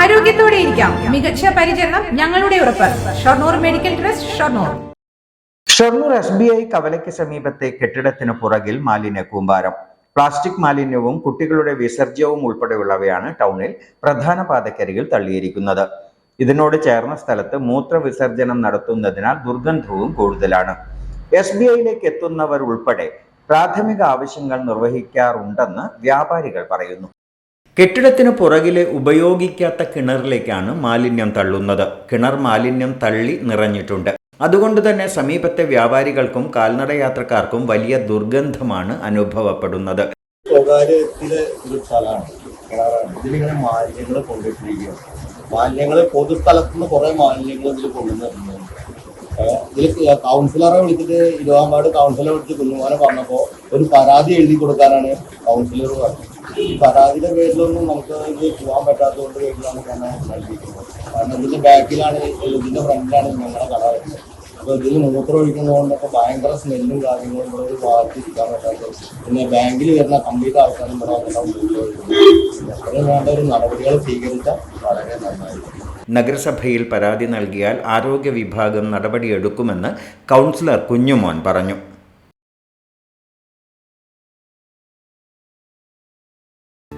ആരോഗ്യത്തോടെ ഇരിക്കാം. മികച്ച പരിചരണം ഞങ്ങളുടെ ഉറപ്പ്. Shoranur medical trust Shoranur. Shoranur S B I കവലയ്ക്ക് സമീപത്തെ കെട്ടിടത്തിന് പുറകിൽ മാലിന്യ കൂമ്പാരം. പ്ലാസ്റ്റിക് മാലിന്യവും കുട്ടികളുടെ വിസർജ്യവും ഉൾപ്പെടെയുള്ളവയാണ് ടൗണിൽ പ്രധാന പാതക്കരികിൽ തള്ളിയിരിക്കുന്നത്. ഇതിനോട് ചേർന്ന സ്ഥലത്ത് മൂത്രവിസർജനം നടത്തുന്നതിനാൽ ദുർഗന്ധവും കൂടുതലാണ്. എസ് ബി ഐയിലേക്ക് എത്തുന്നവർ ഉൾപ്പെടെ പ്രാഥമിക ആവശ്യങ്ങൾ നിർവഹിക്കാറുണ്ടെന്ന് വ്യാപാരികൾ പറയുന്നു. കെട്ടിടത്തിന് പുറകിലെ ഉപയോഗിക്കാത്ത കിണറിലേക്കാണ് മാലിന്യം തള്ളുന്നത്. കിണർ മാലിന്യം തള്ളി നിറഞ്ഞിട്ടുണ്ട്. അതുകൊണ്ട് തന്നെ സമീപത്തെ വ്യാപാരികൾക്കും കാൽനടയാത്രക്കാർക്കും വലിയ ദുർഗന്ധമാണ് അനുഭവപ്പെടുന്നത്. സ്വകാര്യത്തിലെ ഒരു സ്ഥലമാണ്. കിണറാണ്. ഇതിലിങ്ങനെ മാലിന്യങ്ങൾ കൊണ്ടിട്ടിരിക്കുകയാണ് മാലിന്യങ്ങൾ പൊതുസ്ഥലത്ത് നിന്ന് കുറെ മാലിന്യങ്ങൾ ഇതിൽ കൊണ്ടുവന്നിട്ടുണ്ട്. ഇതിൽ കൗൺസിലറെ വിളിച്ചിട്ട് ഇരുവാമ്പാട് കൗൺസിലറെ വിളിച്ച് കുഞ്ഞുമോനെ പറഞ്ഞപ്പോൾ ഒരു പരാതി എഴുതി കൊടുക്കാനാണ് കൗൺസിലർ പറഞ്ഞത്. ഈ പരാതിയുടെ പേരിലൊന്നും നമുക്ക് ഇത് പോകാൻ പറ്റാത്തതുകൊണ്ട് പേരിലാണ് ഞാൻ നൽകിയിരിക്കുന്നത് കാരണം ഇതിന്റെ ബാക്കിലാണ് ഇതിന്റെ ഫ്രണ്ടിലാണ് ഞങ്ങളുടെ കട വരുന്നത്. അപ്പൊ ഇതിൽ മൂത്രം ഒഴിക്കുന്നതുകൊണ്ടൊക്കെ ഭയങ്കര സ്മെല്ലും കാര്യങ്ങളും ഇവിടെ ഒരു പറ്റാത്തത് പിന്നെ ബാങ്കിൽ വരുന്ന കംപ്ലീറ്റ് ആൾക്കാരും ഇവിടെ വന്നിട്ടാണ് ഉപയോഗിക്കുന്നത് അത്രയും വേണ്ട ഒരു നടപടികൾ സ്വീകരിച്ചാൽ വളരെ നന്നായിരിക്കും. നഗരസഭയിൽ പരാതി നൽകിയാൽ ആരോഗ്യ വിഭാഗം നടപടിയെടുക്കുമെന്ന് കൗൺസിലർ കുഞ്ഞുമോൻ പറഞ്ഞു.